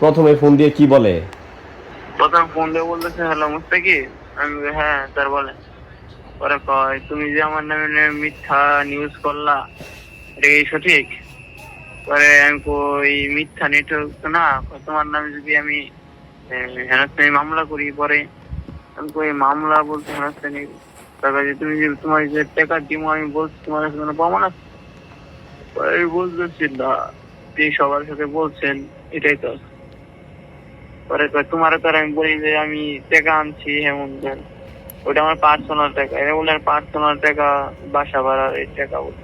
প্রথমে ফোন দিয়ে কি বলে? প্রথম ফোন দিয়ে বলতেছে হ্যালো মুস্তাকি? আমি হ্যাঁ স্যার বলে পরে কয়, তুমি যে আমার নামে মিথ্যা নিউজ করলা, এটা কি সঠিক? পরে আমি কই, মিথ্যা নেটওয়ার্ক না তোমার নামে যদি আমি হেনাস্তানি মামলা করি পরে? আমি কই, মামলা বলতে হেনাস্তানি তারপরে যে তুমি যে, তোমার যে টাকা দিব আমি বলছি, তোমার কাছে কোনো প্রমাণ আছে? পরে আমি বলতেছি, না। আপনি সবার সাথে বলছেন, এটাই তো। পরে তোমার তো আমি বলি যে আমি টাকা আনছি দেন। ওটা আমার পার্সোনাল টাকা। এটা বলে পার্সোনাল টাকা বাসা ভাড়ার এই টাকা বলে।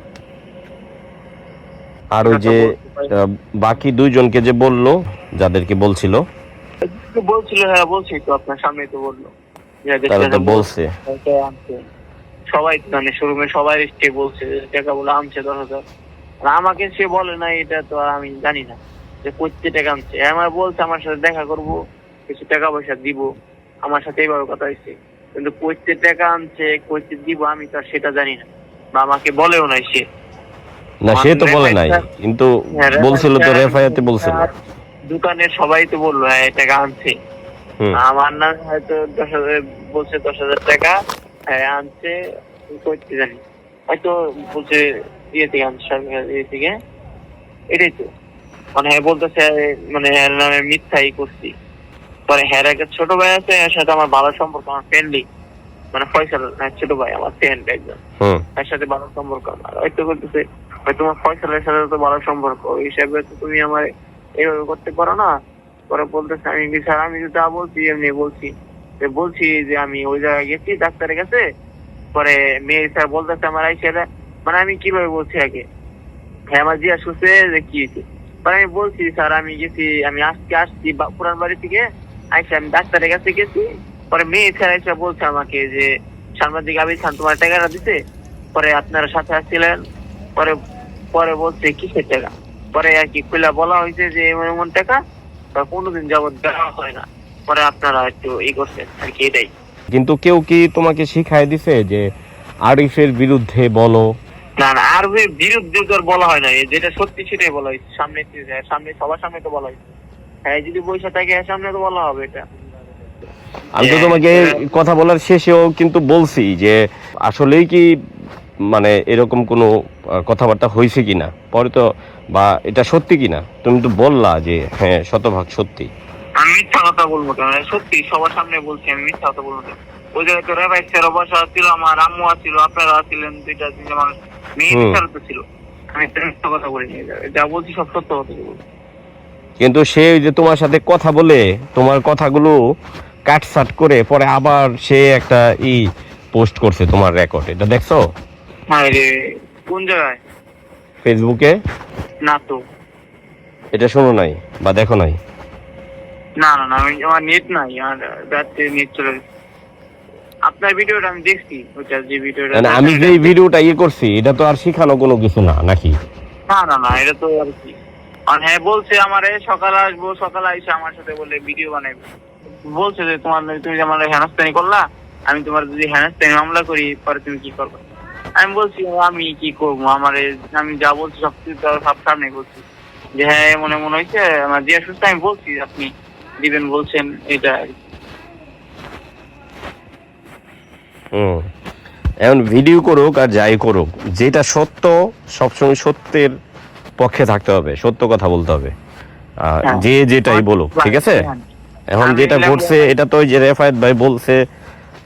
আর ওই যে বাকি দুইজনকে যে বলল যাদেরকে বলছিল? বলছিল হ্যাঁ বলছি তো আপনার সামনে তো বলল। তারা তো বলছে। সবাই মানে শোরুমে সবাই এসে বলছে যে টাকা বলে আনছে দশ হাজার। আর আমাকে সে বলে না এটা তো আর আমি জানি না। যে কোথা টাকা আনছে। আমার বলছে আমার সাথে দেখা করব কিছু টাকা পয়সা দিব। আমার সাথে এইভাবে কথা হয়েছে কিন্তু কোথা টাকা আনছে কোথা দিব আমি তো সেটা জানি না। বা আমাকে বলেও নাই সে। না সে তো বলে নাই কিন্তু হ্যাঁ, বলছিল তো রেফায়াতে বলছিল। দোকানের সবাই তো বলল হ্যাঁ টাকা আনছে। আমার না হয়তো দশ হাজার বলছে দশ হাজার টাকা হ্যাঁ আনছে করতে জানি। হয়তো বলছে ইয়ে থেকে আনছে সরকার ইয়ে থেকে। এটাই তো। মানে হ্যাঁ বলতেছে মানে হ্যাঁ নামে মিথ্যাই করছি। পরে হ্যাঁ একটা ছোট ভাই আছে এর সাথে আমার ভালো সম্পর্ক আমার ফ্রেন্ডলি মানে ফয়সাল ছোট ভাই আমার ফ্রেন্ড একজন। তার সাথে ভালো সম্পর্ক আমার। হয়তো ভাই তোমার ফয়সালের সাথে তো ভালো সম্পর্ক। ওই হিসাবে তো তুমি আমার এইভাবে করতে পারো না। পরে বলতেছে আমি কি স্যার আমি যা বলছি এমনি বলছি। যে বলছি যে আমি ওই জায়গায় গেছি ডাক্তারের কাছে। পরে মেয়ে স্যার বলতেছে আমার ছেলে মানে আমি কীভাবে বলছি আগে? হ্যাঁ আমার জিজ্ঞাসা করছে যে কি হয়েছে? আমি বলছি, স্যার, আমি গেছি, আমি আজকে আসছি পুরান বাড়ি থেকে। আইসা আমি ডাক্তারের কাছে গেছি। পরে মেয়ে স্যার এসে বলছে আমাকে যে, সাংবাদিক আবির খান তোমার টাকাটা দিতে পরে আপনারা সাথে আসছিলেন। পরে পরে বলছে, কিসের টাকা? পরে আর কি খুলে বলা হয়েছে যে, এমন এমন টাকা কোনোদিন যাবত দেওয়া হয় না। পরে আপনারা একটু ই করছেন, আর কি এটাই। কিন্তু কেউ কি তোমাকে শিখাই দিছে যে, আরিফের বিরুদ্ধে বলো? না না বিরুদ্ধে বলা হয় না। যেটা সত্যি সেটাই বলা হয়েছে। সামনে সামনে সবার সামনে তো বলা হয়েছে। হ্যাঁ যদি থাকে হ্যাঁ, সামনে তো বলা হবে এটা। আমি তো তোমাকে কথা বলার শেষেও কিন্তু বলছি যে আসলেই কি মানে এরকম কোনো কথাবার্তা হয়েছে কিনা? পরে তো বা এটা সত্যি কিনা? তুমি তো বললা যে হ্যাঁ শতভাগ সত্যি। আমি মিথ্যা কথা বলব কেন? সত্যি সবার সামনে বলছি আমি মিথ্যা কথা বলব ওই জায়গায় তো রেবাই স্যার অবশ্য ছিল আমার আম্মু আছিল আপনারা ছিলেন দুইটা তিনটা মানুষ। মেয়ে হুম। স্যার তো ছিল। আমি একটা মিথ্যা কথা বলি যা বলছি সব সত্য কথা বলছি কিন্তু সে ওই যে তোমার সাথে কথা বলে তোমার কথাগুলো কাটসাট করে পরে আবার সে একটা ই পোস্ট করছে তোমার রেকর্ড এটা দেখছ? হ্যাঁ কোন জায়গায়? ফেসবুকে না তো। এটা শোনো নাই বা দেখো নাই? না না না আমি আমার নেট নাই আর রাত্রে নেট চলে গেছে। আপনার ভিডিওটা আমি দেখছি ওইটা যে ভিডিওটা মানে আমি যে ভিডিওটা ইয়ে করছি এটা তো আর শিখানো কোনো কিছু না নাকি? না না না এটা তো আর কি। আর হ্যাঁ বলছে আমারে সকালে আসব সকালে এসে আমার সাথে বলে ভিডিও বানাইবে। বলছে যে তোমার তুমি আমার হেনাস্তানি করলা আমি তোমার যদি হেনাস্তানি মামলা করি পরে তুমি কি করবে? আমি বলছি আমি কি করব? আমার আমি যা বলছি সব কিছু সব সামনে বলছি যে হ্যাঁ এমন এমন হয়েছে আমার দিয়া সুস্থ আমি বলছি আপনি দিবেন বলছেন এটা আর কি। হুম। এখন ভিডিও করুক আর যাই করুক যেটা সত্য সবসময় সত্যের পক্ষে থাকতে হবে সত্য কথা বলতে হবে। আর হ্যাঁ। যে যেটাই বলুক ঠিক আছে? এখন যেটা ঘটছে এটা তো ওই যে রেফায়েত ভাই বলছে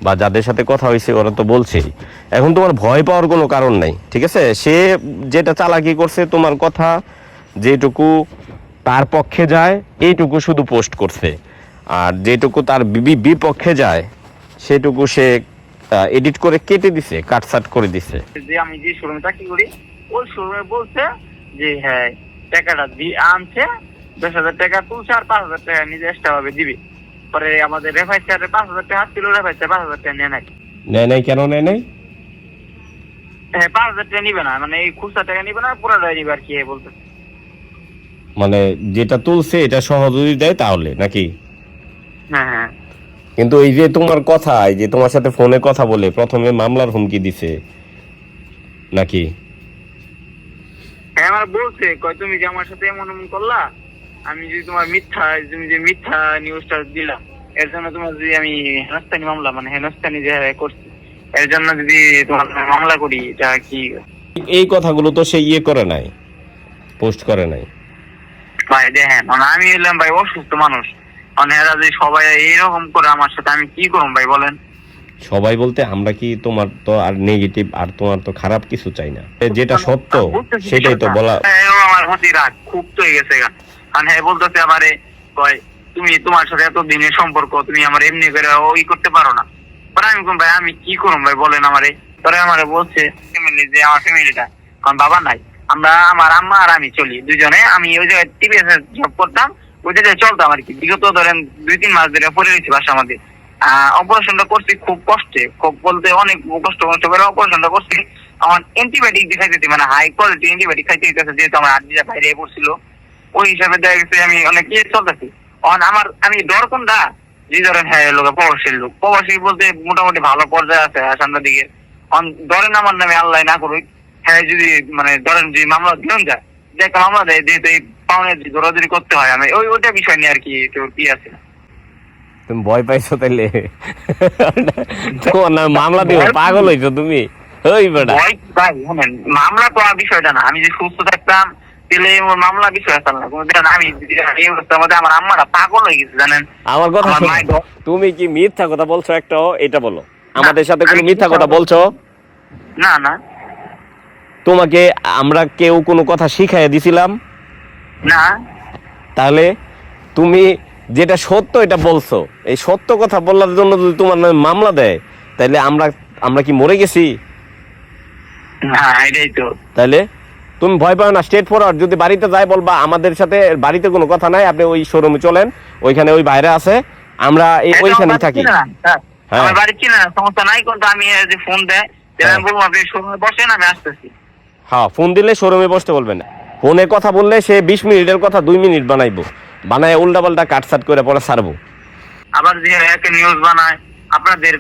বা যাদের সাথে কথা হয়েছে ওরা তো বলছেই। এখন তোমার ভয় পাওয়ার কোনো কারণ নাই ঠিক আছে? সে যেটা চালাকি করছে তোমার কথা যেটুকু তার পক্ষে যায় এইটুকু শুধু পোস্ট করছে। আর যেটুকু তার বিপক্ষে যায় সেটুকু সে এডিট করে কেটে দিছে কাটসাট করে দিছে। যে আমি যে শোরুমে চাকরি করি ওই শোরুমে বলছে যে হ্যাঁ টাকাটা দিয়ে আনছে দশ হাজার টাকা তুলছে আর পাঁচ হাজার টাকা নিজে এক্সট্রা ভাবে দিবে। পরে আমাদের রেফাই স্যার পাঁচ হাজার টাকা ছিল রেফাই স্যার পাঁচ হাজার টাকা নেয় নাই। নেয় নাই কেন নেয় নাই? হ্যাঁ পাঁচ হাজার টাকা নিবে না মানে এই খুচরা টাকা নিবে না পুরোটাই নিবে আর কি বলতে মানে যেটা তুলছে এটা সহযোগী দেয় তাহলে নাকি? হ্যাঁ হ্যাঁ। কিন্তু এই যে তোমার কথা এই যে তোমার সাথে ফোনে কথা বলে প্রথমে মামলার হুমকি দিছে নাকি? হ্যাঁ আমার বলছে কয় তুমি যে আমার সাথে এমন এমন করলা আমি যদি তোমার মিথ্যা তুমি যে মিথ্যা নিউজটা দিলাম এর জন্য তোমার যদি আমি হেনস্থানি মামলা মানে হেনস্থানি যে করছি এর জন্য যদি তোমার মামলা করি এটা কি? এই কথাগুলো তো সে ইয়ে করে নাই পোস্ট করে নাই। ভাই দেখেন মানে আমি এলাম ভাই অসুস্থ মানুষ। মানে এরা যে সবাই এইরকম করে আমার সাথে আমি কি করব ভাই বলেন? সবাই বলতে আমরা কি তোমার তো আর নেগেটিভ আর তোমার তো খারাপ কিছু চাই না। যেটা সত্য সেটাই তো বলা হ্যাঁ, আমার প্রতি রাগ খুব তো হয়ে গেছে। কারণ হ্যাঁ বলতেছে আমারে কয় তুমি তোমার সাথে এত দিনের সম্পর্ক তুমি আমার এমনি করে ওই করতে পারো না। পরে আমি কোন ভাই আমি কি করুম ভাই বলেন আমারে? পরে আমারে বলছে ফ্যামিলি যে আমার ফ্যামিলিটা কারণ বাবা নাই আমরা আমার আম্মা আর আমি চলি। দুজনে আমি ওই জায়গায় টিভিএস জব করতাম ওই জায়গায় চলতাম আর কি। বিগত ধরেন দুই, তিন মাস ধরে পড়ে রয়েছে বাসা আমাদের। অপারেশনটা করছি খুব কষ্টে। খুব বলতে অনেক কষ্ট কষ্ট করে অপারেশনটা করছি। আমার অ্যান্টিবায়োটিক মানে হাই কোয়ালিটি অ্যান্টিবায়োটিক খাইতে যেহেতু আমার আর্জিটা বাইরে পড়ছিল। ওই হিসাবে দেখা গেছে আমি অনেক ইয়ে চলতেছি। অন আমার, আমি ডর কোনটা? যে ধরেন হ্যাঁ লোক প্রবাসীর লোক। প্রবাসী বলতে মোটামুটি ভালো পর্যায়ে আছে আর সামনের দিকে। অন ধরেন আমার নামে আল্লাহ না করুক হ্যাঁ যদি মানে ধরেন যে মামলা দিন যায় যে একটা মামলা দেয়, যেহেতু পাওনের দৌড়াদৌড়ি করতে হয় আমি ওই ওইটা বিষয় নিয়ে আর কি একটু কি আছে তুমি ভয় পাইছো তাইলে? মামলা দিও পাগল হইছো তুমি? ওই বেটা। ভয় ভাই শুনেন মামলা তো বিষয়টা না। আমি যে সুস্থ থাকতাম তাহলে মামলা বিষয় আসতাম না। কোনো আমি এই অবস্থার মধ্যে আমার আম্মারা পাগল হয়ে গেছে জানেন? আমার কথা আমার শোনো। মায়ের গ- তুমি কি মিথ্যা কথা বলছো একটা? এটা বলো। আমাদের সাথে কোনো মিথ্যা কথা বলছো? না না। তোমাকে আমরা কেউ কোনো কথা শিখাই দিছিলাম? না। তাহলে তুমি যেটা সত্য এটা বলছো। এই সত্য কথা বলার জন্য যদি তোমার নামে মামলা দেয় তাহলে আমরা আমরা কি মরে গেছি? না এটাই তো। তাহলে তুমি ভয় পাও না স্টেট ফরওয়ার্ড যদি বাড়িতে যাই বলবা আমাদের সাথে বাড়িতে কোনো কথা নাই আপনি ওই শোরুমে চলেন ওইখানে ওই বাইরে আছে আমরা এই আমার থাকি। না। হ্যাঁ। আমার বাড়ি চিনে না সমস্যা নাই কিন্তু আমি যে ফোন দেয় আমি হ্যাঁ। বলব আপনি সময় বসেন আমি আসতেছি। হ্যাঁ ফোন দিলে শোরুমে বসতে বলবেন। ফোনে কথা বললে সে বিশ মিনিটের কথা দুই মিনিট বানাইবো। বানায় উল্টা পাল্টা কাটসাট করে পরে ছাড়বো। আবার যে একটা নিউজ বানায় আপনাদের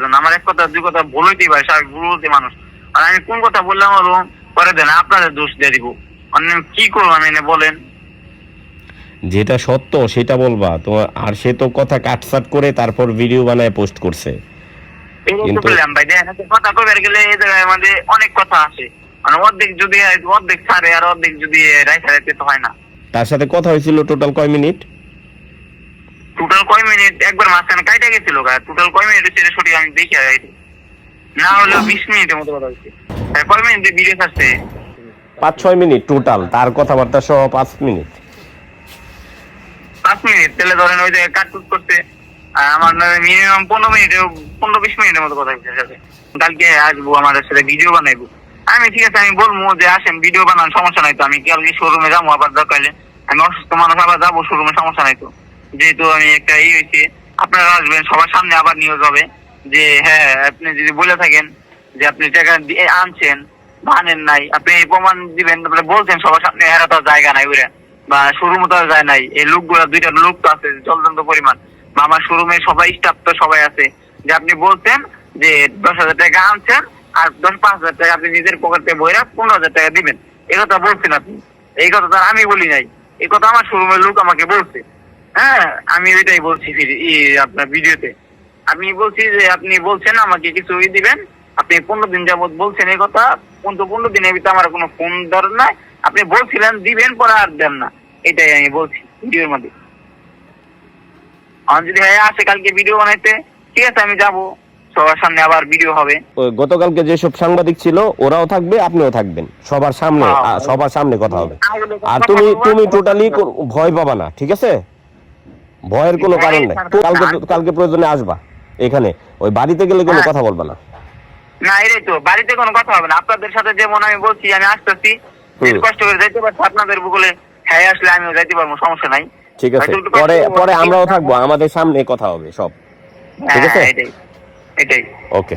জন্য আমার এক কথা দুই কথা পারে স্বাভাবিক মানুষ। আর আমি কোন কথা বললাম পরে দেন আপনাদের দোষ দিয়ে দিব। অন্য কি করব আমি এনে বলেন। যেটা সত্য সেটা বলবা। তোমার আর সে তো কথা কাটসাট করে তারপর ভিডিও বানায় পোস্ট করছে। কিন্তু- বললাম ভাই কথা কবে গেলে এই জায়গায় আমাদের অনেক কথা আসে মানে অর্ধেক যদি অর্ধেক ছাড়ে আর অর্ধেক যদি রাইখা রাখতে তো হয় না। তার সাথে কথা হয়েছিল টোটাল কয় মিনিট? টোটাল কয় মিনিট? একবার মাঝখানে কাইটা গেছিল গা। টোটাল কয় মিনিট সেটা সঠিক আমি দেখি আর না হলেও বিশ মিনিটের মতো কথা হচ্ছে হ্যাঁ, কয় মিনিট ভিডিও আসছে? পাঁচ ছয় মিনিট টোটাল তার কথাবার্তা সহ পাঁচ মিনিট। পাঁচ মিনিট? তাহলে ধরেন ওই জায়গায় কাটকুট করতে আমার মিনিমাম পনেরো মিনিট পনেরো বিশ মিনিটের মতো কথা সাথে। কালকে আসব আমাদের সাথে ভিডিও বানাইবো। আমি ঠিক আছে, আমি বলব যে আসেন ভিডিও বানান, সমস্যা নাই তো। আমি কালকে শোরুমে যাব? আবার দরকার আমি অসুস্থ মানুষ, আবার যাব শোরুমে সমস্যা নাই তো। যেহেতু আমি একটা ই হয়েছে, আপনারা আসবেন, সবার সামনে আবার নিউজ হবে যে হ্যাঁ আপনি যদি বলে থাকেন যে আপনি টাকা আনছেন মানেন নাই, আপনি প্রমাণ দিবেন তারপরে বলছেন সবার সামনে এরা তো জায়গা নাই ওরা বা শোরুমে তো যায় নাই। এই লোকগুলা, দুইটা লোক তো আছে, জলদন্ত পরিমাণ। বা, আমার শোরুমে সবাই স্টাফ তো সবাই আছে। যে আপনি বলছেন যে দশ হাজার টাকা আনছেন আর দশ পাঁচ হাজার টাকা আপনি নিজের পকেটে বইরা পনেরো হাজার টাকা দিবেন। এই কথা বলছেন আপনি। এই কথা তো আমি বলি নাই। এই কথা আমার শোরুমের লোক আমাকে বলছে। হ্যাঁ আমি ওইটাই বলছি আপনার ভিডিওতে। আমি বলছি যে আপনি বলছেন, আমাকে কিছু ই দিবেন। আপনি পনেরো দিন যাবত বলছেন এই কথা। কিন্তু পনেরো দিনের ভিতরে আমার কোনো ফোন দরকার নাই। আপনি বলছিলেন, দিবেন, পরে আর দেন না। এটাই আমি বলছি ভিডিওর মধ্যে। আমার যদি হ্যাঁ আসে কালকে ভিডিও বানাইতে। ঠিক আছে, আমি যাব। সবার সামনে আবার ভিডিও হবে। গতকালকে যেসব সাংবাদিক ছিল ওরাও থাকবে আপনিও থাকবেন। সবার সামনে হ্যাঁ। সবার সামনে কথা হবে। আর তুমি তুমি টোটালি ভয় পাবা না ঠিক আছে? ভয়ের কোনো কারণ নেই। তো কালকে কালকে প্রয়োজনে আসবা এখানে। ওই বাড়িতে গেলে কোনো হ্যাঁ। কথা বলবা না। না এটাই তো বাড়িতে কোনো কথা হবে না। আপনাদের সাথে যেমন আমি বলছি আমি আসতেছি। কষ্ট করে যাইতে পারছি আপনাদের বলে হ্যাঁ আসলে আমিও যাইতে পারব সমস্যা নাই। ঠিক আছে। পরে পরে আমরাও থাকব আমাদের সামনে কথা হবে সব। ঠিক আছে? হ্যাঁ, এটাই এটাই ওকে